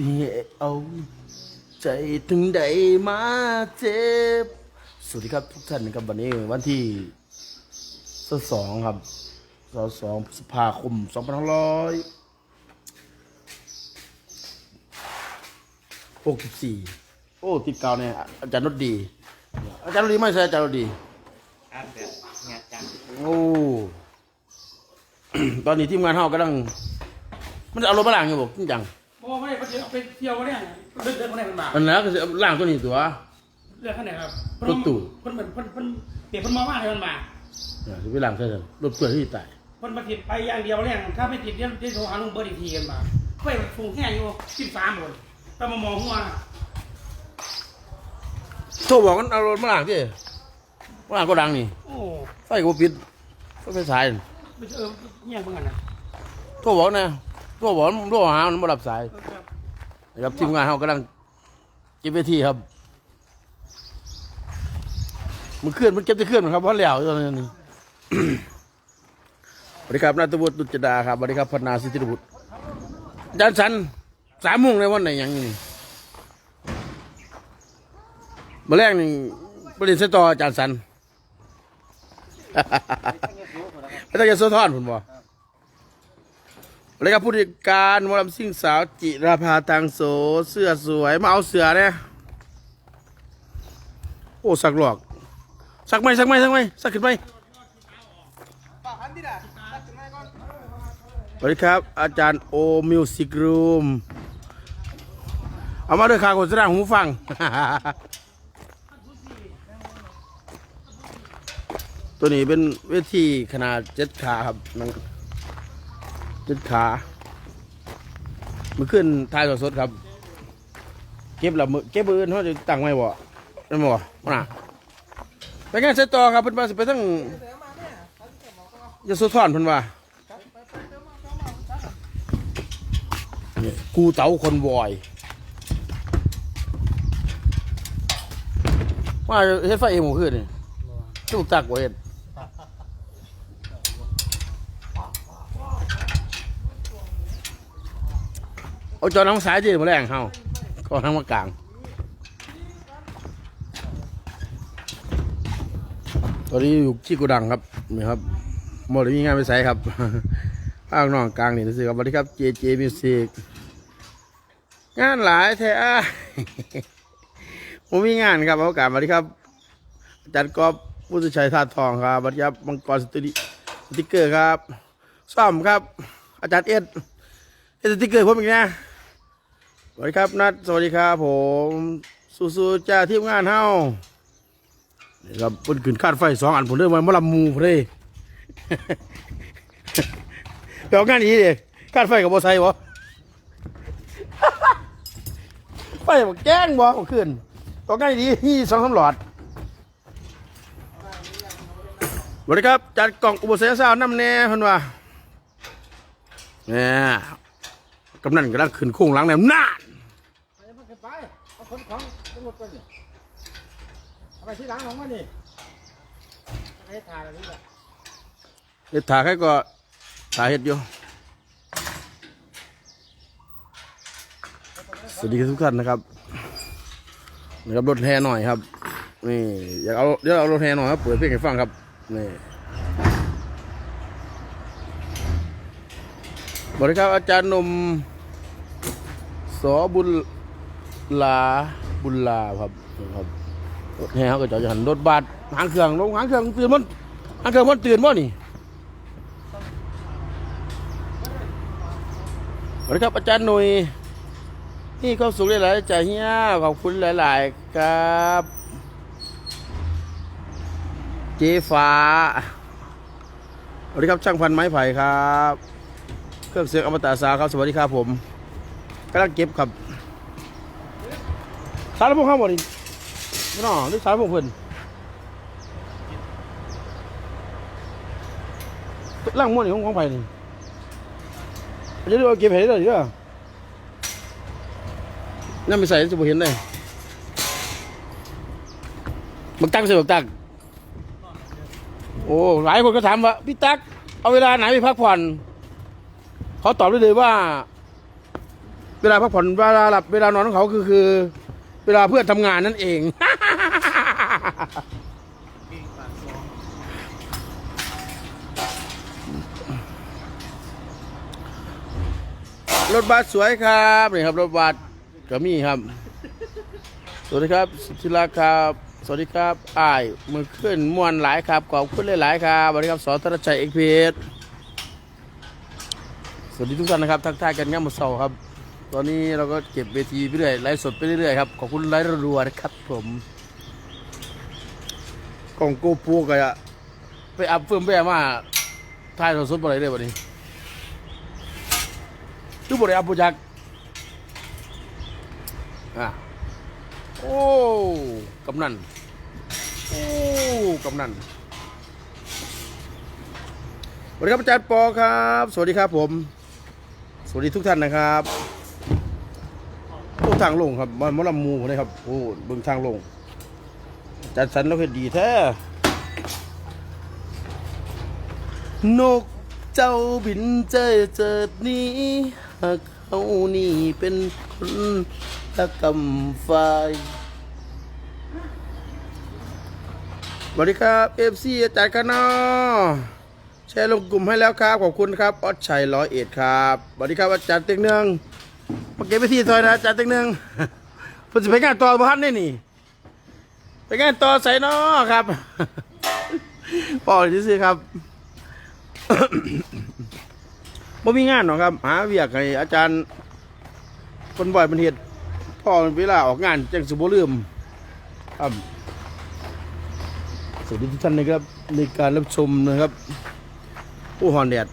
สิเอาใจถึงใดมาเจ็บ สวัสดีครับทุกท่านนะครับวันนี้วันที่สองครับสองพฤษภาคมสองพันห้าร้อยหกสิบสี่โอ้ติดเก่าเนี่ยอาจารย์นดดี อาจารย์นดดีไม่ใช่อาจารย์นดดีครับเดี๋ยวงานจังโอ้ตอนนี้ทีมงานเฮากำลัง มันจะเอารถมาล้างอยู่บอกจริงจัง โอ้ไม่ได้เอาไปเที่ยวเนี่ยเลือกเลือกคนไหนมันมาอันนั้นก็จะล้างตัวนี้ตัวเลือกคนไหนครับรถตู้ เพิ่นเหมือนเพิ่นเพิ่นเปลี่ยนเพิ่นมองว่าให้มันมาเนี่ยจะไปล้างใช่ไหมรถเพื่อนที่ตายเพิ่นมาติดไปอย่างเดียวเนี่ยถ้าไม่ติดเดี๋ยวจะโทรหาลุงเบิร์ดอีกทีกันมาไปฟูงแค่อยู่สิบสามคนแต่มามองหัวโทรบอกกันเอารถมาล้างที่มาล้างก็ดังนี่โอ้ไฟก็ปิดไฟไฟสายไม่เออเนี่ยเพิ่งกันนะโทรบอกนะ โทรบอกโทรหามันไม่รับสายเออครับนะครับทีมงานเฮากำลังเก็บเวทีครับมันเคลื่อนมันเก็บจะเคลื่อนครับเพราะแล้วตอนนี้สวัสดีครับนาตบุตรดุจดาครับสวัสดีครับพนาสิทธิบุตรอาจารย์สันสามโมงในวันไหนยังนี่มาแรกนี่ประเด็นเสยต่ออาจารย์สันไม่ต้องจะโซทอนผมบอก อะไรครับผู้จัดการวรำซิ่งสาวจิราภาตังโสเสื้อสวยมาเอาเสื้อเนี่ยโอ้สักหลอก สักไหมสักไหมสักไหมสักขึ้นไหมสวัสดีครับ อาจารย์โอมิวสิกรูมเอามาด้วยค่ะคนแสดงหูฟังตัวนี้เป็นเวทีขนาดเจ็ดขาครับ จ็ดขามันขึ้นท้ายสดๆครับ เก็บละมือเก็บมืออื่นเขาจะตั้งไว้บ่ไม่นบ่มาไปงานเสร็จต่อครับเพิ่นว่าสิไปทั้งยาสุทอนเพิ่นว่านี่กูเต๋าคนวอยว่าเฮ็ดไฟเองหมู่คืนนี่ถูกตักบ่เฮ็ด เอาจอน้ำสายจีมาแรงเฮาก็ทั้งมากลาง ตอนนี้อยู่ที่กูดังครับนี่ครับหมดมีงานไปใส่ครับภาคน้องกลางนี่นะสิครับสวัสดีครับ JJ Music งานหลายแท้ผมมีงานครับโอกาสสวัสดีครับอาจารย์กอบผู้ชัยธาตุทองครับสวัสดีครับมังกรสตูดิสติกเกอร์ครับซ่อมครับ อาจารย์เอ็ดเอ็ดสติกเกอร์ผมอีกนะ วัสดีครับนัดสวัสดีครับผมสู้ๆจ้าทีมงานเฮานี่ครับบนขึ้นคาดไฟสองอันผมเริ่มมามาลำมูผมเลยไปเอางานนี้ดิคาดไฟกับบอไซบ่ไฟบอแจ้งบ่เอาขึ้นเอางานนี้นี่สองสามหลอดสวัสดีครับ จัดกล่องอุปสรรคสาวน้ำแน่เพิ่นว่าเนี่ยกำนันกำลังขึ้นโค้งหลังแนมนาน ไป เอาคนของตำรวจไปนี่เอาไปที่หลังของมันนี่เอาไปถ่ายอะไรนี่แหละเฮ็ดถาใครก็ถาเฮ็ดอยู่ สวัสดีทุกท่านนะครับนะครับรถแห่หน่อยครับ นี่อยากเอาเดี๋ยวเอารถแห่หน่อยครับเปิดเพลงให้ฟังครับนี่สวัสดีครับอาจารย์หนมสอบุญ ลาบุญลาครับครับแห่เขาก็จะหันรถบัสหางเครื่องลงหางเครื่องตื่นมันหางเครื่องมันตื่นมั้นี่สวัสดีครับอาจารย์หนุ่ยนี่ควาสุขหลายๆใจเฮียขอบคุณหลาย ๆ ครับ เจฟ้าสวัสดีครับช่างพันไม้ไผ่ครับ เครื่องเสียงอมตะสาครับ สวัสดีครับผมกำลังเก็บครับ สารพงษ์ข้างบนนี่ไม่น่อหรือสารพงษ์เพิ่นล่างม้วนนี่ของของไผ่นี่จะดูเอาเก็บเห็ดเลยเด้อนั่นไม่ใส่จะบ่เห็นเลยบักตักใส่บักตักโอ้หลายคนก็ถามว่าพี่ตักเอาเวลาไหนไปพักผ่อนเขาตอบได้เลยว่า เวลาพักผ่อนเวลาหลับเวลานอนของเขาคือคือ เวลาเพื่อทำงานนั่นเอง รถบัสสวยครับนี่ครับรถบัสก็มีครับ สวัสดีครับสุธิราครับ สวัสดีครับอ้ายมือขึ้นมวนหลายครับขอบคุณหลายๆครับสวัสดีครับสอธนชัยเอกเพชรสวัสดีทุกท่านนะครับ ทักทายกันง่ามมาเสาครับ ตอนนี้เราก็เก็บเวทีไปเรื่อยไลฟ์สดไปเรื่อยครับ ขอบคุณไลฟ์รัวๆนะครับผมกล่องโกโปรก็จะไปอัพเฟิร์มแวร์มาถ่ายทอดสดอะไรได้วันนี้ดูบริอัพโปรจักอะโอ้กำนันโอ้กำนันสวัสดีครับอาจารย์ปอครับ สวัสดีครับผม สวัสดีทุกท่านนะครับ ทางลงครับมันมอลำมูเลยครับโอ้เบิ่งทางลงอาจารย์สันเราเห็นดีแท้นกเจ้าบินเจอเจิดนี้หากเขานี่เป็นคนตะกำไฟสวัสดีครับเอฟซีอาจารย์กันนอแชร์ลงกลุ่มให้แล้วครับ ขอบคุณครับออสชัยร้อยเอ็ดครับสวัสดีครับอาจารย์เต็งเนือง มาเก็บไปที่ซอยนะอาจารย์เต็งเนืองเพิ่นจะไปงานต่อบ้านนี่นี่ไปงานต่อใส่นอครับปอที่ซื้อครับบ่มีงานหรอกครับ หาเวียกให้อาจารย์คนบ่อยเป็นเหตุพ่อเวลาออกงานจังสุบลืมครับสวัสดีทุกท่านนะครับในการรับชมนะครับผู้หอนแดด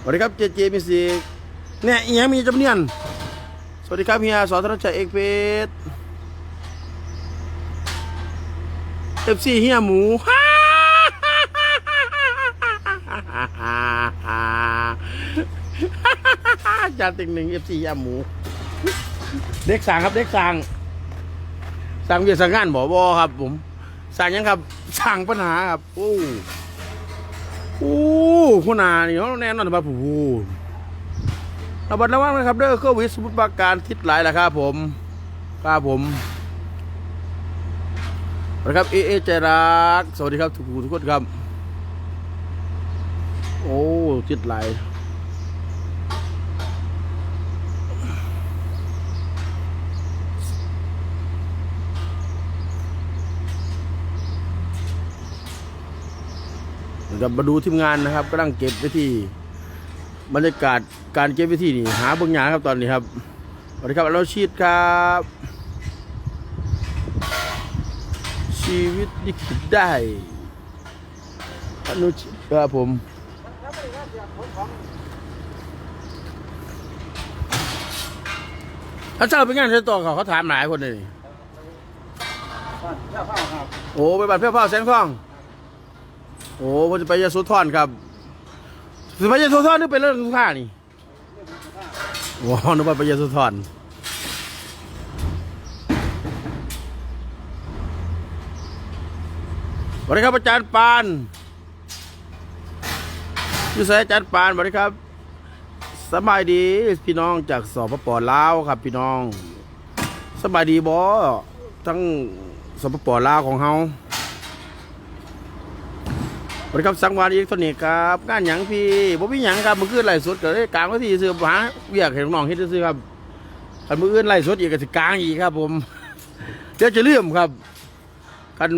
สวัสดีครับเจเจมิสี เนี่ยอียังมีจำเนียน สวัสดีครับเฮียสอธนชัยเอกเพชรเอฟซีเฮียหมูจานติงหนึ่งเอฟซียหมู เด็กสั่งครับเด็กสั่งสั่งเวียนสั่งงานบ่บอครับ ผมสั่งยังครับสั่งปัญหาครับ โอ้โอ้คุณนานี่เขาแน่นอนครับโอ้ ระบัดระวังนะครับเด้อโควิสมุทรปราการทิศหลายแหละครับผมครับผมสวัสดีครับเอเอใจรัก สวัสดีครับทุกทุกคนครับ โอ้ทิศหลายนะครับมาดูทีมงานนะครับกำลังเก็บไว้ที่บรรยากาศ การเก็บไว้ที่นี่หาเบางอย่างครับตอนนี้ครับสวัสดีครับเราชีดครับ ชีวิตที่คิดได้อนุชิตครับผมเขาเจ้าเป็นงานใช้ต่อเขาเขาถามหลายคนเลยโอ้ไปบัตรเพื่อเผาแสงทอง โอ้ผมจะไปยาสุทอนครับจะไปยาสุทอนหรือไปเรื่องสุท่านี่ ว้าวนึกว่าไปยาสุทอนสวัสดีครับอาจารย์ปานยู่ไสอาจารย์ปานสวัสดีครับสบายดีพี่น้องจากสปปลาวครับ พี่น้องสบายดีบอทั้งสปปลาวของเฮา วัสดีครับสังวานอิเล็กทรอนิกส์ครับงานหยังพี่บ่มีหยังครับมื้อคืนไล่สดก็เลยกลางว่าที่ซื้อหาเวียกให้น้องเฮ็ดซื้อครับคันมื้ออื่นไล่สดอีกก็สิกลางอีกครับ ผมเดี๋ยวจะลืมครับคัน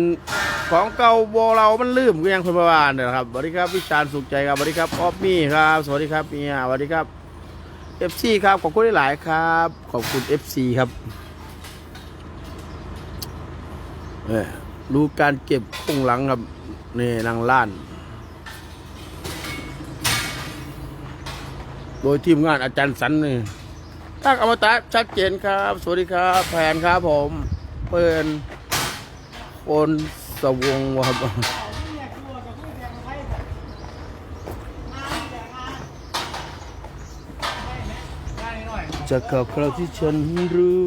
ของเก่าบ่เรามันลืมก็ยังคนประวานเด้อครับสวัสดีครับวิชาญสุขใจครับสวัสดีครับออฟมี่ครับสวัสดีครับเมียสวัสดีครับ FC ครับขอบคุณหลายครับ ขอบคุณ FC ครับเออดูการเก็บข้างหลังครับ นี่นางล้าน โดยทีมงานอาจารย์สันนี่ทักอมตะชัดเจนครับ สวัสดีครับแผนครับผมเปินโอนสวงวครับจะกับคราวที่ฉันรู้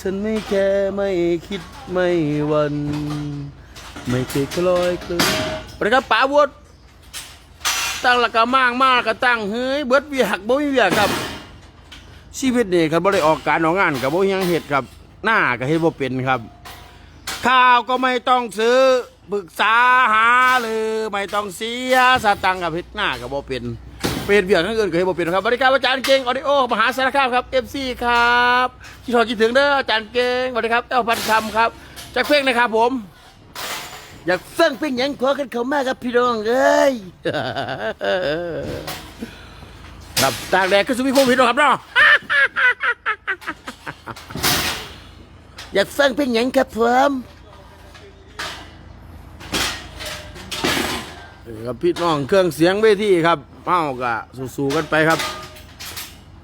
ฉันไม่แค่ไม่คิดไม่วัน ไม่เคยคลอยคลืนสวัสดีครับป๋าวุฒตั้งหลักกะมางมากก็ตั้งเฮ้ยเบิดเวียกบ่มีเวียกครับ ชีวิตนี่ครับบ่ได้ออกการออกงานกับบ่ยังเฮ็ดครับ หน้าก็เฮ็ดบ่เป็นครับ ข้าวก็ไม่ต้องซื้อปรึกษาหาเลยไม่ต้องเสียสตังค์กับเฮ็ดหน้าก็บ่เป็นเป็นเบียร์ทั้งอื่นก็เฮ็ดบ่เป็นครับบริการอาจารย์เก่งออดิโอมหาสารคามครับ FC ครับคิดถอคิดถึงเด้ออาจารย์เก่งสวัสดีครับเต้าพันคำครับจากเพลงนะครับผม อยากฟังเพลงหยังขอกันเขามากครับพี่น้องเอ้ย ครับตากแดดก็สุวิพงพี่น้องครับเนาะ อยากฟังเพลงหยังครับผมครับพี่น้องเครื่องเสียงเวทีครับเมากะสู้ๆกันไปครับ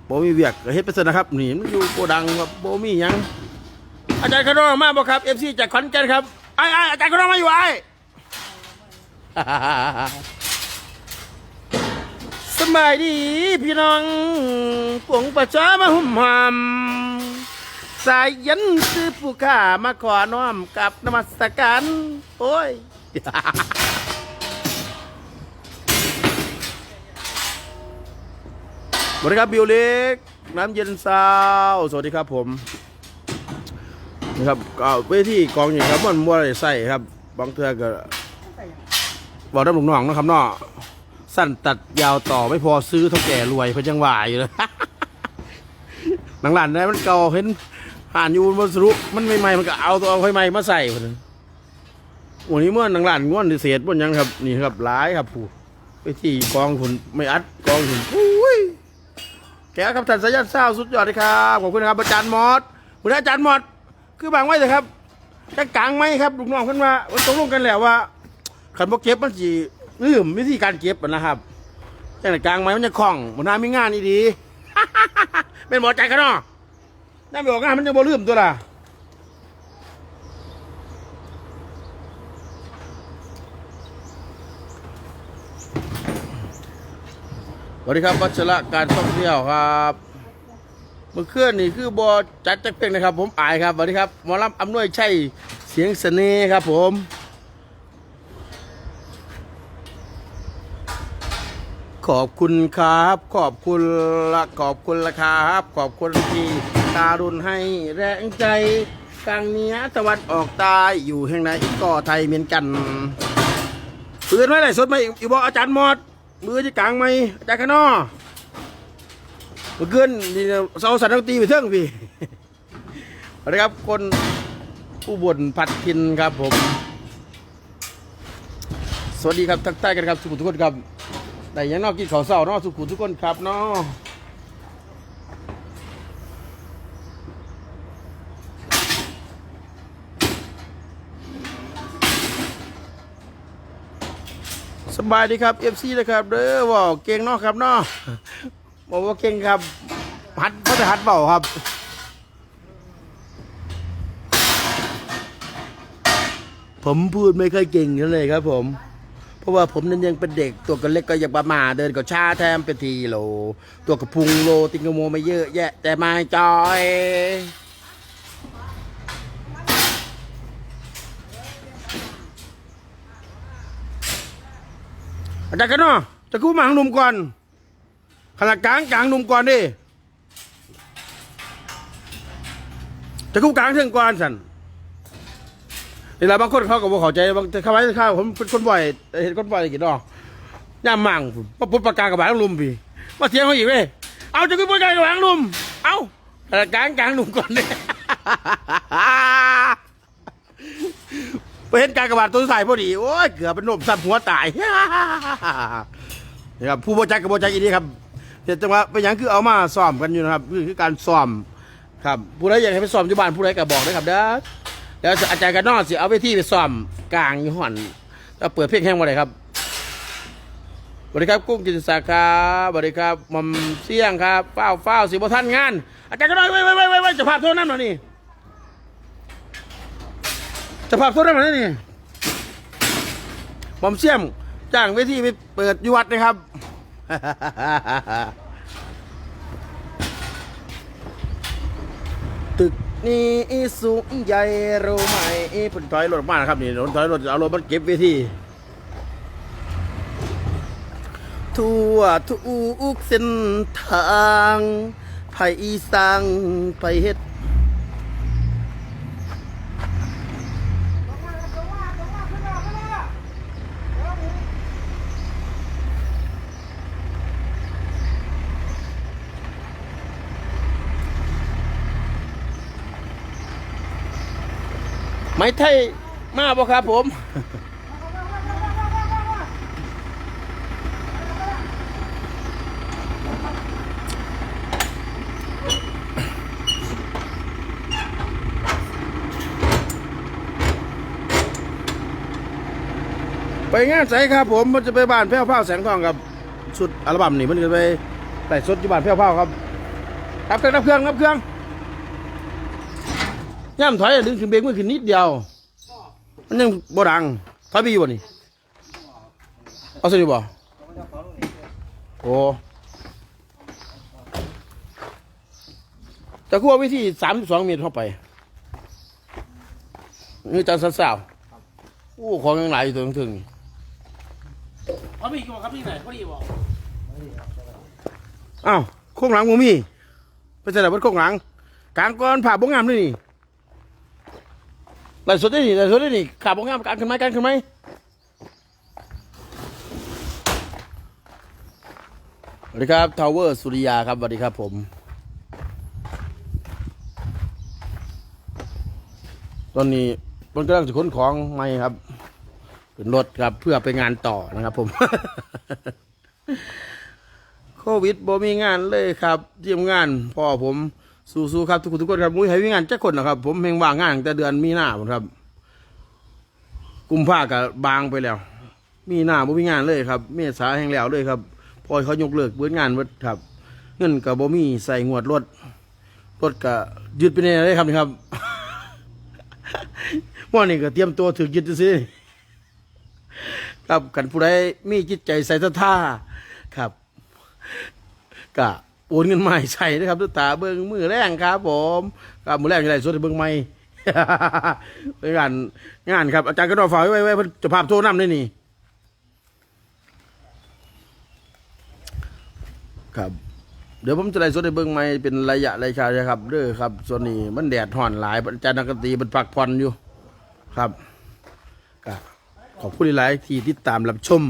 โบมีเวียกก็เฮ็ดไปซะนะครับนี่มันอยู่โกดังครับโบมีหยังอาจารย์ขนองมาบ่ครับเอฟซีจากขอนแก่นครับ ไอ้ไอ้อาจารย์ขนองมาอยู่ไอ้สบายดีพี่น้องปวงประชามาหุ่มหำสายยันคือผู้ข้ามาขอน้อมกับนมัสการ โอ้ย สวัสดีครับบิวเล็ก น้ำเย็นซาว สวัสดีครับผม นะครับก็เวทีกองอย่างครับมันมัวอะไรใส่ครับบางเทือก็บอกน้ำหลวงน้องนะครับเนาะสั้นตัดยาวต่อไม่พอซื้อเท่าแก่รวยเพิ่นยังว่าอยู่เลยหนังหลานนะมันเก่าเห็นห่านอยู่บนสรุมันใหม่ๆมันก็เอาตัวเอาไฟใหม่มาใส่พุ่นวันนี้เมื่อหนังหลานง่วนเศษบนยังครับนี่ครับหลายครับผู้ไปที่กองทุนไม่อัดกองทุนอุ้ยแกครับท่านสายันเศร้าสุดยอดเลยครับขอบคุณนะครับอาจารย์มอดคุณอาจารย์มอด คือบางไว้เลยครับจะกลางไหมครับลูกน้องขึ้นมาว่าตกลงกันแล้วว่าขันบ่เก็บมันจีลืมวิธีการเก็บนะครับจังกลางไหมมันจะคล่องมันน่ามีงานนี่ดีเป็นหมอใจกันเนาะน่าไปอกงานมันจะบ่ลืมตัวล่ะสวัสดีครับวัชระการท่องเที่ยวครับ มื่อคืนนี่คือบอจัดจักเพลงนะครับ ผมอายครับสวัสดีครับหมอลำอำนวยชัยเสียงเสน่ห์ครับ ผมขอบคุณครับ ขอบคุณละขอบคุณละครับ ขอบคุณที่การุณให้แรงใจกลางเนี้ยตะวันออกใตายอยู่แห่งไหนก็ไทยเหมือนกันปืนไว้ไหนสดไหมอีบอกอาจารย์หมดมือจะกลางไหมอาจารย์ขนอ เมื่อคืนนี่เสาสันดนตรีไปเทิงพี่สวัสดีครับคนผู้บ่นผัดกินครับผม สวัสดีครับทักทายกันครับสุขุทุกคนครับแต่ยังนอกกินข้าวเสาเนาะสุขุทุกคนครับเนาะสบายดีครับเอฟซีนะครับเด้อว่าเก่งเนาะครับเนาะ บอกว่าเก่งครับ หัดเขาจะหัดเบาครับผมพูดไม่ค่อยเก่งนั่นเลยครับ ผม เพราะว่าผมนั้นยังเป็นเด็กตัวก็เล็กก็ยังประมาเดินก็ช้าแทมเป็นทีโล ตัวกระพุงโลติงกโมไม่เยอะแยะ แต่ม่จอย อาจารย์กันเนาะจะกู้มาหางหนุ่มก่อน ขนาดกลางกลางหนุ่มก่อนดิจะกู้กลางเทิงก่อนสันเวลาบางคนเขาก็บอกเข้าใจบางแต่เขาไว้ข้าวผมเป็นคนบ่อยเห็นคนบ่อยกี่ดอกย่ามมั่งมาปุ๊บปากกากับางลุมพี่มาเทียงเขาอีกเว้ยเอาจะกู้ปากกากับางลุมเอาขนาดกลางกลางหนุ่มก่อนดิไปเห็นการกระบาดตัวใส่พอดีโอ้ยเกือบเป็นหนุ่มสับหัวตายนี่ครับผู้บริจาคกับบริจาคอีนี้ครับ เห็นจังหวะเป็นอย่างคือเอามาซ้อมกันอยู่นะครับคือคือการซ้อมครับผู้ใดอยากให้ไปซ้อมที่บ้านผู้ใดก็บอกนะครับเด้อเดี๋ยวอาจารย์กันนอกสิเอาไปที่ไปซ้อมกลางอยู่ห่อนแล้วเปิดเพลงแห้งมาเลยครับสวัสดีครับกุ้งกินสาครับสวัสดีครับหมัมเสี่ยงครับเฝ้าเฝ้าสิบท่านงาน อาจารย์กันนอกไว้ไว้ไว้ไว้ไว้จะภาพโทษน้ำหน่อยนี่จะภาพโทษน้ำหน่อยนี่หมัมเสี่ยงจ้างเวทีไปเปิดยูวัดนะครับ ตึกนี้สูงใหญ่รู้ไหมผลถอยรถมานะครับนี่รถถอยรถเอารถมันเก็บเวทีทั่วทุกเส้นทางไผอีสังไปเฮ็ด ลงมาลงมาลงมาขึ้นมาขึ้นมาเดี๋ยวนี้ ไม้ไทยมาบ่ครับผมไปงานใสครับผมมันจะไปบ้านแพ้วเผาแสงทองครับชุดอัลบั้มนี่มันจะไปใส่สดที่บ้านแพ้วเผาครับรับเครื่องรับเครื่องรับเครื่อง ย่ำถอยดึงขึ้นเบรกมือขึ้นนิดเดียว มันยังบ่ดังถอยไปอยู่บ่นี่เอาสิบ่โอ้จะคั่ววิธีสามสองเมตรเข้าไปนี่จานสาวๆโอ้ของยังหลายอยู่ตัวถึงๆเขามีกี่บอกครับที่ไหนเขาดีบอกอ้าวโค้งหลังมูมีไปใส่แบบโค้งหลังกลางก้อนผ่าบงงามด้วยนี่ ไหลสดได้นี่ไหลฟ์สดได้นี่ขาบงงามกลางขึ้นไหมกลางขึ้นไหมสวัสดีครับทาวเวอร์สุริยาครับสวัสดีครับผมตอนนี้มันกำลังจะขนของใหม่ครับขึ้นรถครับเพื่อไปงานต่อนะครับผม โควิดบ่มีงานเลยครับเตรียมงานพ่อผม สู้ๆครับทุกคนทุกคนครับมุ้ยให้มีงานจักคนนะครับ ผมเพียงว่างงานตั้งแต่เดือนมีนาผมครับ กุมภากับบางไปแล้ว มีหน้าบ่มีงานเลยครับ เมษาแห่งแล้วเลยครับ พอเขายกเลิกเบิดงานเบิดครับ เงินกับบ่มีใส่งวดรถรถก็ยึดไปในเลยครับนี่ครับวันนี้ก็เตรียมตัวถึงยึดซื้อๆครับกันผู้ใดมีจิตใจใส่ศรัทธาครับก็ โอนเงินใหม่ใส่นะครับตุ๊ตาเบิ้งมือแรงครับ ผมครับมือแรงจะได้สดให้เบิ้งใหม่เป็นงานงานครับอาจารย์ก็รอฝากไว้ไว้เพิ่นจะภาพโทรนำได้นี่ครับ เดี๋ยวผมจะได้สดให้เบิ้งใหม่เป็นระยะระยะนะครับเด้อครับ ส่วนนี้มันแดดห่อนหลายอาจารย์นักดนตรีมันพักผ่อนอยู่ครับขอบคุณหลายที่ติดตามรับชม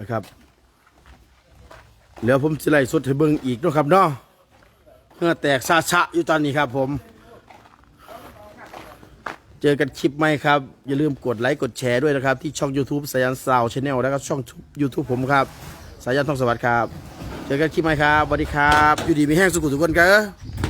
นะครับ เดี๋ยวผมจะไล่สุดให้เบิ่งอีกนะครับเนาะเพื่อแตกซาชะอยู่ตอนนี้ครับผม เจอกันคลิปใหม่ครับ อย่าลืมกดไลค์กดแชร์ด้วยนะครับ ที่ช่อง YouTube สายันสาวชาแนลแล้วก็ช่อง YouTube ผมครับ สายันทองสวัสดิ์ครับ เจอกันคลิปใหม่ครับสวัสดีครับ อยู่ดีมีแห้งสุขุทุกคนครับ